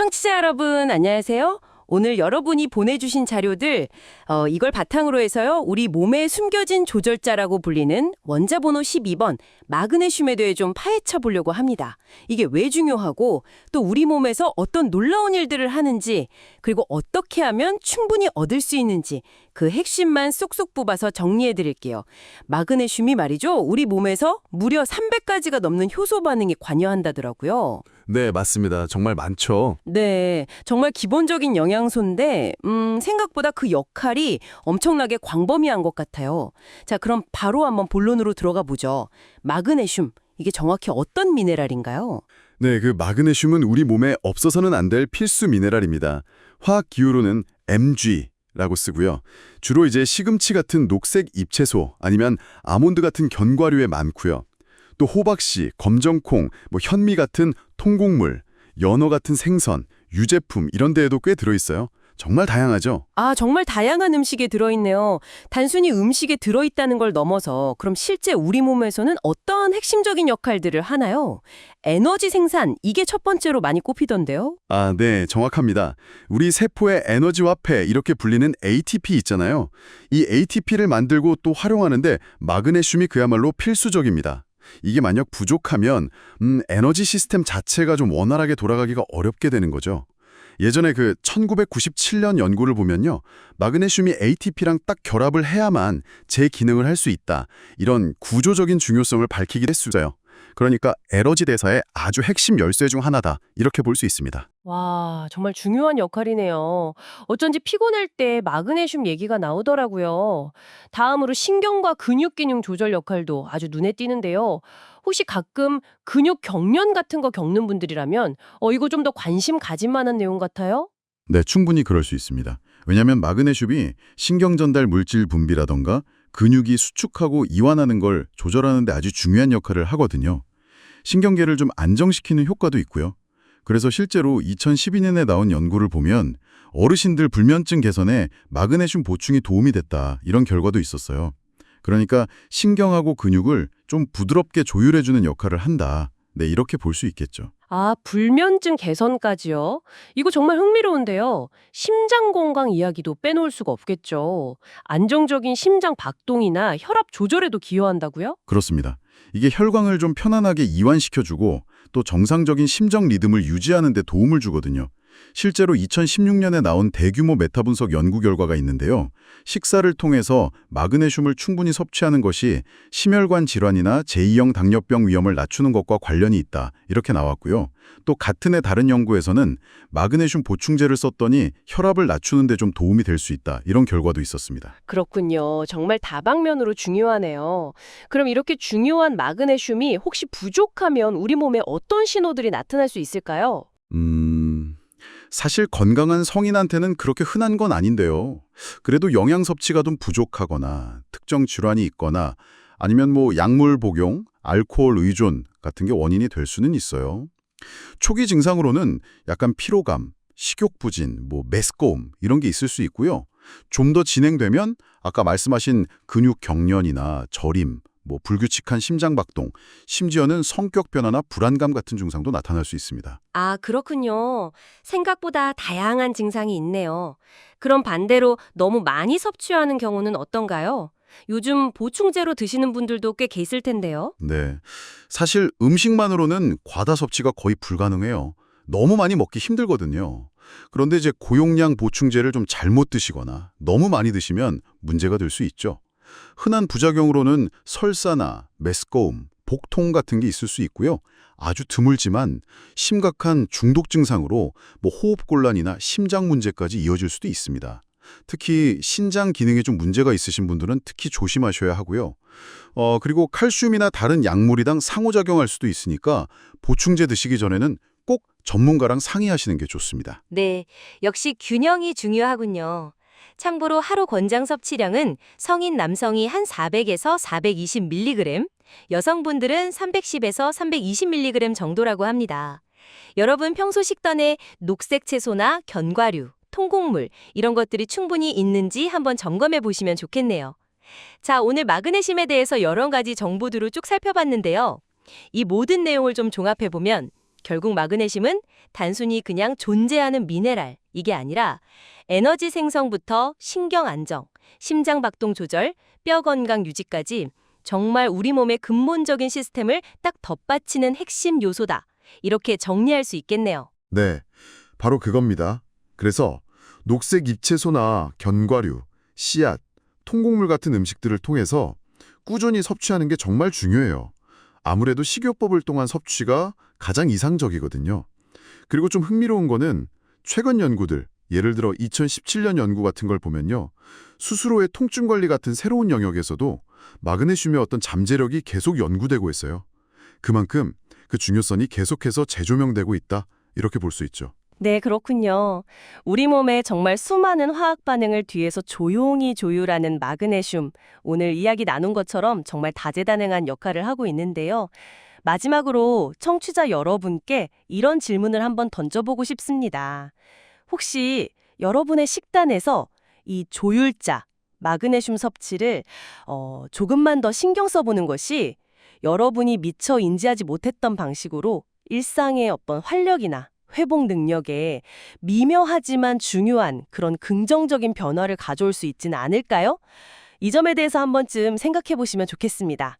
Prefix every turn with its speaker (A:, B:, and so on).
A: 청취자 여러분, 안녕하세요. 오늘 여러분이 보내주신 자료들, 어, 이걸 바탕으로 해서요, 우리 몸에 숨겨진 조절자라고 불리는 원자번호 12번 마그네슘에 대해 좀 파헤쳐 보려고 합니다. 이게 왜 중요하고, 또 우리 몸에서 어떤 놀라운 일들을 하는지, 그리고 어떻게 하면 충분히 얻을 수 있는지, 그 핵심만 쏙쏙 뽑아서 정리해 드릴게요. 마그네슘이 말이죠, 우리 몸에서 무려 300가지가 넘는 효소 반응에 관여한다더라고요.
B: 네, 맞습니다. 정말 많죠.
A: 네, 정말 기본적인 영양소인데, 음, 생각보다 그 역할이 엄청나게 광범위한 것 같아요. 자, 그럼 바로 한번 본론으로 들어가 보죠. 마그네슘, 이게 정확히 어떤 미네랄인가요?
B: 네, 그 마그네슘은 우리 몸에 없어서는 안 될 필수 미네랄입니다. 화학 기호로는 Mg 라고 쓰고요. 주로 이제 시금치 같은 녹색 잎채소 아니면 아몬드 같은 견과류에 많고요. 또 호박씨, 검정콩, 뭐 현미 같은 통곡물, 연어 같은 생선, 유제품 이런 데에도 꽤 들어 있어요. 정말 다양하죠.
A: 아, 정말 다양한 음식에 들어있네요. 단순히 음식에 들어있다는 걸 넘어서 그럼 실제 우리 몸에서는 어떤 핵심적인 역할들을 하나요? 에너지 생산, 이게 첫 번째로 많이 꼽히던데요?
B: 아, 네, 정확합니다. 우리 세포의 에너지 화폐 이렇게 불리는 ATP 있잖아요. 이 ATP를 만들고 또 활용하는데 마그네슘이 그야말로 필수적입니다. 이게 만약 부족하면 음, 에너지 시스템 자체가 좀 원활하게 돌아가기가 어렵게 되는 거죠. 예전에 그 1997년 연구를 보면요. 마그네슘이 ATP랑 딱 결합을 해야만 제 기능을 할 수 있다. 이런 구조적인 중요성을 밝히기도 했어요. 그러니까 에너지 대사의 아주 핵심 열쇠 중 하나다. 이렇게 볼 수 있습니다.
A: 와, 정말 중요한 역할이네요. 어쩐지 피곤할 때 마그네슘 얘기가 나오더라고요. 다음으로 신경과 근육 기능 조절 역할도 아주 눈에 띄는데요. 혹시 가끔 근육 경련 같은 거 겪는 분들이라면 어 이거 좀 더 관심 가질 만한 내용 같아요?
B: 네, 충분히 그럴 수 있습니다. 왜냐하면 마그네슘이 신경 전달 물질 분비라던가 근육이 수축하고 이완하는 걸 조절하는 데 아주 중요한 역할을 하거든요. 신경계를 좀 안정시키는 효과도 있고요. 그래서 실제로 2012년에 나온 연구를 보면 어르신들 불면증 개선에 마그네슘 보충이 도움이 됐다 이런 결과도 있었어요. 그러니까 신경하고 근육을 좀 부드럽게 조율해주는 역할을 한다. 네, 이렇게 볼 수 있겠죠.
A: 아, 불면증 개선까지요? 이거 정말 흥미로운데요. 심장 건강 이야기도 빼놓을 수가 없겠죠. 안정적인 심장 박동이나 혈압 조절에도 기여한다고요?
B: 그렇습니다. 이게 혈관을 좀 편안하게 이완시켜주고 또 정상적인 심정 리듬을 유지하는 데 도움을 주거든요. 실제로 2016년에 나온 대규모 메타 분석 연구 결과가 있는데요. 식사를 통해서 마그네슘을 충분히 섭취하는 것이 심혈관 질환이나 제2형 당뇨병 위험을 낮추는 것과 관련이 있다. 이렇게 나왔고요. 또 같은 해 다른 연구에서는 마그네슘 보충제를 썼더니 혈압을 낮추는 데 좀 도움이 될 수 있다. 이런 결과도 있었습니다.
A: 그렇군요. 정말 다방면으로 중요하네요. 그럼 이렇게 중요한 마그네슘이 혹시 부족하면 우리 몸에 어떤 신호들이 나타날 수 있을까요?
B: 음... 사실 건강한 성인한테는 그렇게 흔한 건 아닌데요. 그래도 영양 섭취가 좀 부족하거나 특정 질환이 있거나 아니면 뭐 약물 복용, 알코올 의존 같은 게 원인이 될 수는 있어요. 초기 증상으로는 약간 피로감, 식욕 부진, 뭐 메스꺼움 이런 게 있을 수 있고요. 좀 더 진행되면 아까 말씀하신 근육 경련이나 저림, 뭐 불규칙한 심장 박동, 심지어는 성격 변화나 불안감 같은 증상도 나타날 수 있습니다.
A: 아, 그렇군요. 생각보다 다양한 증상이 있네요. 그럼 반대로 너무 많이 섭취하는 경우는 어떤가요? 요즘 보충제로 드시는 분들도 꽤 계실 텐데요.
B: 네. 사실 음식만으로는 과다 섭취가 거의 불가능해요. 너무 많이 먹기 힘들거든요. 그런데 이제 고용량 보충제를 좀 잘못 드시거나 너무 많이 드시면 문제가 될 수 있죠. 흔한 부작용으로는 설사나 메스꺼움, 복통 같은 게 있을 수 있고요. 아주 드물지만 심각한 중독 증상으로 뭐 호흡곤란이나 심장 문제까지 이어질 수도 있습니다. 특히 신장 기능에 좀 문제가 있으신 분들은 특히 조심하셔야 하고요. 어, 그리고 칼슘이나 다른 약물이랑 상호작용할 수도 있으니까 보충제 드시기 전에는 꼭 전문가랑 상의하시는 게 좋습니다.
C: 네, 역시 균형이 중요하군요. 참고로 하루 권장 섭취량은 성인 남성이 한 400에서 420mg, 여성분들은 310에서 320mg 정도라고 합니다. 여러분 평소 식단에 녹색 채소나 견과류, 통곡물 이런 것들이 충분히 있는지 한번 점검해 보시면 좋겠네요. 자, 오늘 마그네슘에 대해서 여러 가지 정보들을 쭉 살펴봤는데요. 이 모든 내용을 좀 종합해 보면 결국 마그네슘은 단순히 그냥 존재하는 미네랄, 이게 아니라 에너지 생성부터 신경 안정, 심장 박동 조절, 뼈 건강 유지까지 정말 우리 몸의 근본적인 시스템을 딱 덧받치는 핵심 요소다. 이렇게 정리할 수 있겠네요.
B: 네, 바로 그겁니다. 그래서 녹색 잎채소나 견과류, 씨앗, 통곡물 같은 음식들을 통해서 꾸준히 섭취하는 게 정말 중요해요. 아무래도 식이요법을 통한 섭취가 가장 이상적이거든요. 그리고 좀 흥미로운 거는 최근 연구들, 예를 들어 2017년 연구 같은 걸 보면요. 스스로의 통증 관리 같은 새로운 영역에서도 마그네슘의 어떤 잠재력이 계속 연구되고 있어요. 그만큼 그 중요성이 계속해서 재조명되고 있다. 이렇게 볼 수 있죠.
A: 네, 그렇군요. 우리 몸에 정말 수많은 화학 반응을 뒤에서 조용히 조율하는 마그네슘. 오늘 이야기 나눈 것처럼 정말 다재다능한 역할을 하고 있는데요. 마지막으로 청취자 여러분께 이런 질문을 한번 던져보고 싶습니다. 혹시 여러분의 식단에서 이 조율자, 마그네슘 섭취를 어, 조금만 더 신경 써보는 것이 여러분이 미처 인지하지 못했던 방식으로 일상의 어떤 활력이나 회복 능력에 미묘하지만 중요한 그런 긍정적인 변화를 가져올 수 있지는 않을까요? 이 점에 대해서 한 번쯤 생각해 보시면 좋겠습니다.